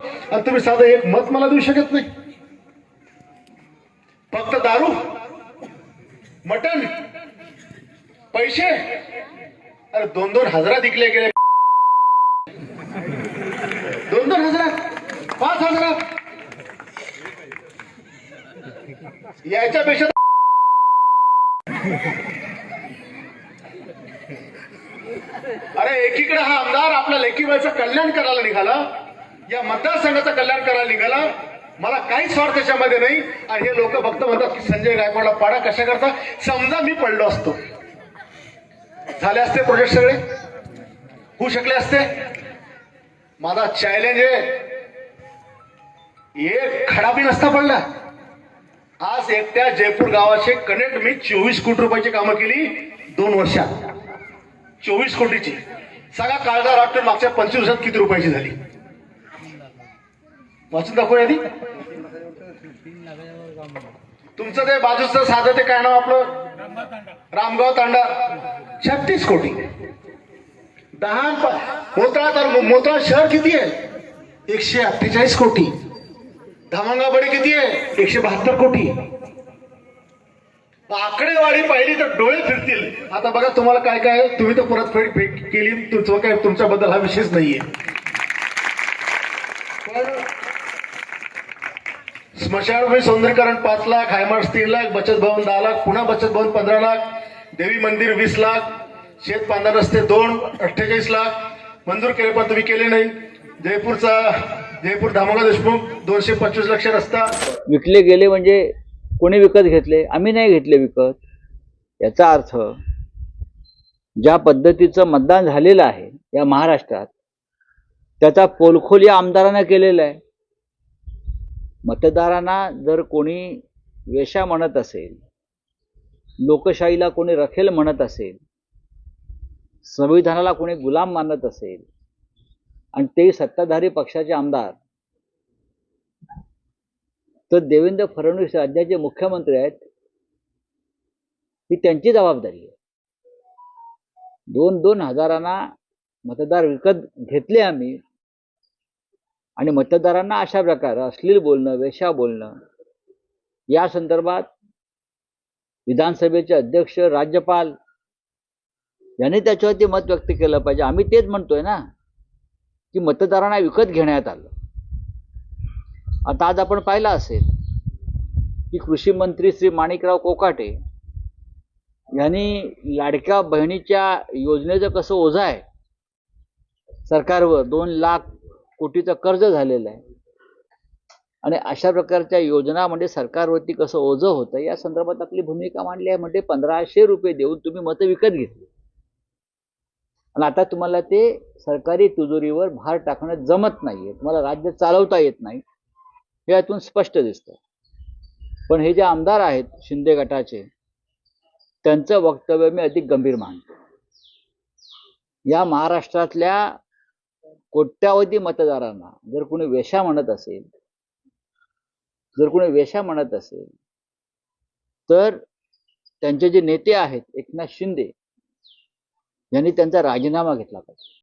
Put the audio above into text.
आणि तुम्ही साधं एक मत मला देऊ शकत नाही. फक्त दारू मटन पैसे अरे दोन दोन हजारात विकले गेले. दोन दोन हजारात पाच हजारात. याच्यापेक्षा अरे एकीकडे हा आमदार आपल्या लेकीबाईचं कल्याण करायला निघाला. या मतदारसंघाचं कल्याण करायला निघाला. मला काहीच स्वार्थ त्याच्यामध्ये नाही. आणि हे लोक फक्त म्हणतात की संजय गायकवाडला पाडा कशा करता? समजा मी पडलो असतो. झाले असते प्रोजेक्ट सगळे? होऊ शकले असते? माझा चॅलेंज आहे एक खडा बी नसता पडला. आज एकट्या जयपूर गावाचे कनेक्ट मी चोवीस कोटी रुपयाची कामं केली दोन वर्षात. चोवीस कोटीची. सगळा काळजा राष्ट्र मागच्या पंचवीस वर्षात किती रुपयाची झाली? वाचून दाखवू आधी. तुमचं ते बाजूचं साधं ते काय नाव आपलं? रामगाव तांडा. छत्तीस कोटी. दहा मोत्रा मोतळा तर मोतळा शहर किती आहे? एकशे अठ्ठेचाळीस कोटी. धामंगाबडी किती आहे? एकशे बहात्तर कोटी. आकडेवाडी पाहिली तर डोळे फिरतील. आता बघा तुम्हाला काय काय तुम्ही तर परतफेड भेट केली. तुमचं काय तुमच्याबद्दल हा विशेष नाहीये. पण स्मशानभूमी सौंदर्यकरण पाच लाख हायमार्स तीन लाख बचत भवन दहा लाख पुन्हा बचत भवन पंधरा लाख देवी मंदिर वीस लाख शेत पांढरा रस्ते दोन अठ्ठेचाळीस लाख मंजूर केले पण तुम्ही केले नाही. जयपूरचा जयपूर धामोगा देशमुख दोनशे पंचवीस लक्ष रस्ता. विकले गेले म्हणजे कोणी विकत घेतले? आम्ही नाही घेतले विकत. याचा अर्थ ज्या पद्धतीचं मतदान झालेलं आहे या महाराष्ट्रात त्याचा पोलखोल या आमदारांना केलेला आहे. मतदारांना जर कोणी वेशा म्हणत असेल लोकशाहीला कोणी रखेल म्हणत असेल संविधानाला कोणी गुलाम मानत असेल आणि ते सत्ताधारी पक्षाचे आमदार तर देवेंद्र फडणवीस राज्याचे मुख्यमंत्री आहेत ही त्यांची जबाबदारी आहे. दोन दोन हजारांना मतदार विकत घेतले आम्ही आणि मतदारांना अशा प्रकारे अश्लील बोलणं वेशा बोलणं या संदर्भात विधानसभेचे अध्यक्ष राज्यपाल यांनी त्याच्यावरती मत व्यक्त केलं पाहिजे. आम्ही तेच म्हणतोय ना की मतदारांना विकत घेण्यात आलं. आता आज आपण पाहिलं असेल की कृषी मंत्री श्री माणिकराव कोकाटे यांनी लाडक्या बहिणीच्या योजनेचं कसं ओझं आहे? सरकारवर दोन लाख कोटीचं कर्ज झालेलं आहे. आणि अशा प्रकारच्या योजना म्हणजे सरकारवरती कसं ओझं होतं या संदर्भात आपली भूमिका मांडली आहे म्हणजे पंधराशे रुपये देऊन तुम्ही मतं विकत घेतली. आणि आता तुम्हाला ते सरकारी तिजोरीवर भार टाकणं जमत नाहीये. तुम्हाला राज्य चालवता येत नाही. हे यातून स्पष्ट दिसतं. पण हे जे आमदार आहेत शिंदे गटाचे त्यांचं वक्तव्य मी अधिक गंभीर मानतो. या महाराष्ट्रातल्या कोट्यावधी मतदारांना जर कोणी वेशा म्हणत असेल जर कोणी वेशा म्हणत असेल तर त्यांचे जे नेते आहेत एकनाथ शिंदे यांनी त्यांचा राजीनामा घेतला पाहिजे.